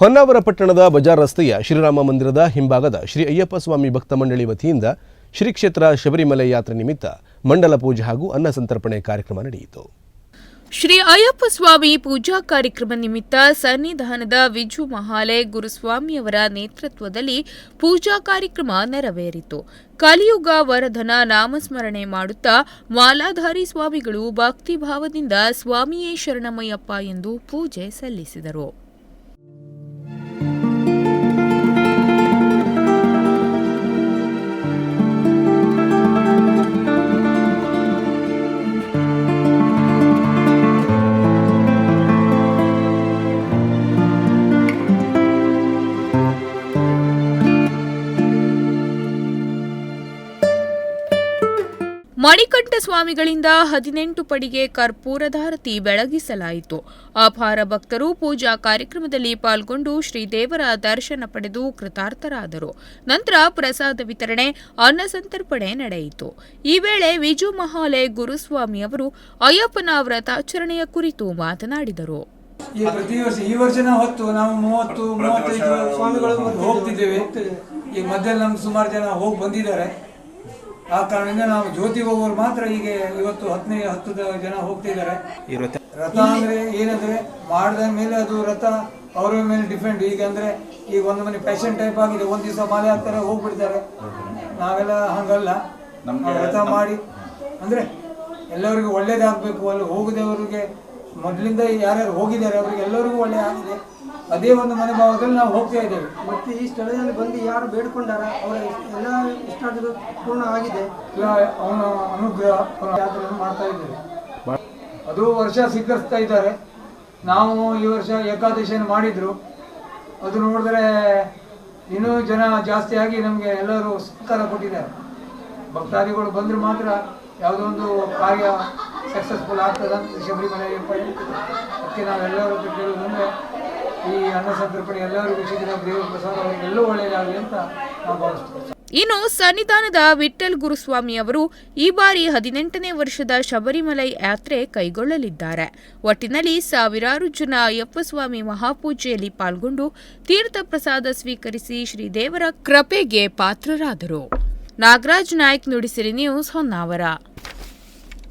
ಹೊನ್ನಾವರ ಪಟ್ಟಣದ ಬಜಾರ್ ರಸ್ತೆಯ ಶ್ರೀರಾಮ ಮಂದಿರದ ಹಿಂಭಾಗದ ಶ್ರೀ ಅಯ್ಯಪ್ಪ ಸ್ವಾಮಿ ಭಕ್ತ ಮಂಡಳಿ ವತಿಯಿಂದ ಶ್ರೀ ಕ್ಷೇತ್ರ ಶಬರಿಮಲೆ ಯಾತ್ರೆ ನಿಮಿತ್ತ ಮಂಡಲ ಪೂಜೆ ಹಾಗೂ ಅನ್ನ ಸಂತರ್ಪಣೆ ಕಾರ್ಯಕ್ರಮ ನಡೆಯಿತು. ಶ್ರೀ ಅಯ್ಯಪ್ಪ ಸ್ವಾಮಿ ಪೂಜಾ ಕಾರ್ಯಕ್ರಮ ನಿಮಿತ್ತ ಸನ್ನಿಧಾನದ ವಿಜು ಮಹಾಲೆ ಗುರುಸ್ವಾಮಿಯವರ ನೇತೃತ್ವದಲ್ಲಿ ಪೂಜಾ ಕಾರ್ಯಕ್ರಮ ನೆರವೇರಿತು. ಕಲಿಯುಗ ವರಧನ ನಾಮಸ್ಮರಣೆ ಮಾಡುತ್ತಾ ಮಾಲಾಧಾರಿ ಸ್ವಾಮಿಗಳು ಭಕ್ತಿಭಾವದಿಂದ ಸ್ವಾಮಿಯೇ ಶರಣಮಯ್ಯಪ್ಪ ಎಂದು ಪೂಜೆ ಸಲ್ಲಿಸಿದರು. ಮಣಿಕಂಠ ಸ್ವಾಮಿಗಳಿಂದ ಹದಿನೆಂಟು ಪಡಿಗೆ ಕರ್ಪೂರಧಾರತಿ ಬೆಳಗಿಸಲಾಯಿತು. ಅಪಾರ ಭಕ್ತರು ಪೂಜಾ ಕಾರ್ಯಕ್ರಮದಲ್ಲಿ ಪಾಲ್ಗೊಂಡು ಶ್ರೀದೇವರ ದರ್ಶನ ಪಡೆದು ಕೃತಾರ್ಥರಾದರು. ನಂತರ ಪ್ರಸಾದ ವಿತರಣೆ, ಅನ್ನ ಸಂತರ್ಪಣೆ ನಡೆಯಿತು. ಈ ವೇಳೆ ವಿಜು ಮಹಾಲೆ ಗುರುಸ್ವಾಮಿ ಅವರು ಅಯ್ಯಪ್ಪನ ವ್ರತಾಚರಣೆಯ ಕುರಿತು ಮಾತನಾಡಿದರು. ಈ ಪ್ರತಿ ವರ್ಷ, ಈ ವರ್ಷನ ಹೊತ್ತು ನಾವು ಮೂವತ್ತು, ಮೂವತ್ತೈದು ಸ್ವಾಮಿಗಳು ಹೋಗ್ತಿದ್ದೇವೆ. ಈ ನಮ್ಗೆ ಸುಮಾರು ಜನ ಹೋಗಿ ಬಂದಿದ್ದಾರೆ. ಆ ಕಾರಣದಿಂದ ನಾವು ಜ್ಯೋತಿ ಹೋಗೋರು ಮಾತ್ರ ಈಗ ಇವತ್ತು ಹತ್ತನೇ ಹತ್ತು ಜನ ಹೋಗ್ತಿದ್ದಾರೆ ರಥ ಅಂದ್ರೆ ಏನಂದ್ರೆ ಮಾಡಿದ ಮೇಲೆ ಅದು ರಥ ಅವರ ಮೇಲೆ ಡಿಪೆಂಡ್. ಈಗ ಅಂದ್ರೆ ಈಗ ಒಂದು ಮನೆ ಫ್ಯಾಷನ್ ಟೈಪ್ ಆಗಿದೆ. ಒಂದ್ ದಿವಸ ಮಾಲೆ ಹಾಕ್ತಾರೆ ಹೋಗ್ಬಿಡ್ತಾರೆ. ನಾವೆಲ್ಲ ಹಂಗಲ್ಲ. ರಥ ಮಾಡಿ. ಅಂದ್ರೆ ಎಲ್ಲರಿಗೂ ಒಳ್ಳೇದಾಗಬೇಕು ಅಲ್ಲಿ ಹೋಗದವರಿಗೆ ಮೊದಲಿಂದ ಯಾರ್ಯಾರು ಹೋಗಿದ್ದಾರೆ ಅವರಿಗೆ ಎಲ್ಲರಿಗೂ ಒಳ್ಳೆ ಆಗಿದೆ. ಅದೇ ಒಂದು ಮನೋಭಾವದಲ್ಲಿ ನಾವು ಹೋಗ್ತಾ ಇದ್ದೇವೆ. ಮತ್ತೆ ಈ ಸ್ಥಳದಲ್ಲಿ ಬಂದು ಯಾರು ಬೇಡ್ಕೊಂಡಾರ? ಅವರ ಪೂರ್ಣ ಆಗಿದೆ. ಅವನ ಅನುಗ್ರಹ ಯಾತ್ರೆಯನ್ನು ಮಾಡ್ತಾ ಇದ್ದೇವೆ. ಅದು ವರ್ಷ ಸ್ವೀಕರಿಸ್ತಾ ಇದ್ದಾರೆ. ನಾವು ಈ ವರ್ಷ ಏಕಾದಶಿಯನ್ನು ಮಾಡಿದ್ರು. ಅದು ನೋಡಿದ್ರೆ ಇನ್ನೂ ಜನ ಜಾಸ್ತಿ ಆಗಿ ನಮಗೆ ಎಲ್ಲರೂ ಸಹಕಾರ ಕೊಟ್ಟಿದ್ದಾರೆ. ಭಕ್ತಾದಿಗಳು ಬಂದ್ರೆ ಮಾತ್ರ ಯಾವುದೋ ಒಂದು ಕಾರ್ಯ ಸಕ್ಸಸ್ಫುಲ್ ಆಗ್ತದೆ ಅಂತ ಶಬರಿಮಲೆ. ಅದಕ್ಕೆ ನಾವೆಲ್ಲರೂ ಕೇಳುವುದಂದ್ರೆ ಈ ಅನ್ನ ಸಂತರ್ಪಣೆ ಎಲ್ಲರೂ ಶೀಘ್ರ ದೇವರ ಪ್ರಸಾದ ಅವರಿಗೆಲ್ಲೂ ಒಳ್ಳೆಯದಾಗಲಿ ಅಂತ ನಾವು ಭಾವಿಸ್ತೇವೆ. ಇನ್ನು ಸನ್ನಿಧಾನದ ವಿಠ್ಠಲ್ ಗುರುಸ್ವಾಮಿ ಅವರು ಈ ಬಾರಿ ಹದಿನೆಂಟನೇ ವರ್ಷದ ಶಬರಿಮಲೈ ಯಾತ್ರೆ ಕೈಗೊಳ್ಳಲಿದ್ದಾರೆ. ಒಟ್ಟಿನಲ್ಲಿ ಸಾವಿರಾರು ಜನ ಅಯ್ಯಪ್ಪ ಸ್ವಾಮಿ ಮಹಾಪೂಜೆಯಲ್ಲಿ ಪಾಲ್ಗೊಂಡು ತೀರ್ಥ ಪ್ರಸಾದ ಸ್ವೀಕರಿಸಿ ಶ್ರೀದೇವರ ಕೃಪೆಗೆ ಪಾತ್ರರಾದರು. ನಾಗರಾಜ್ ನಾಯ್ಕ್ ನುಡಿಸಿರಿ ನ್ಯೂಸ್ ಹೊನ್ನಾವರ.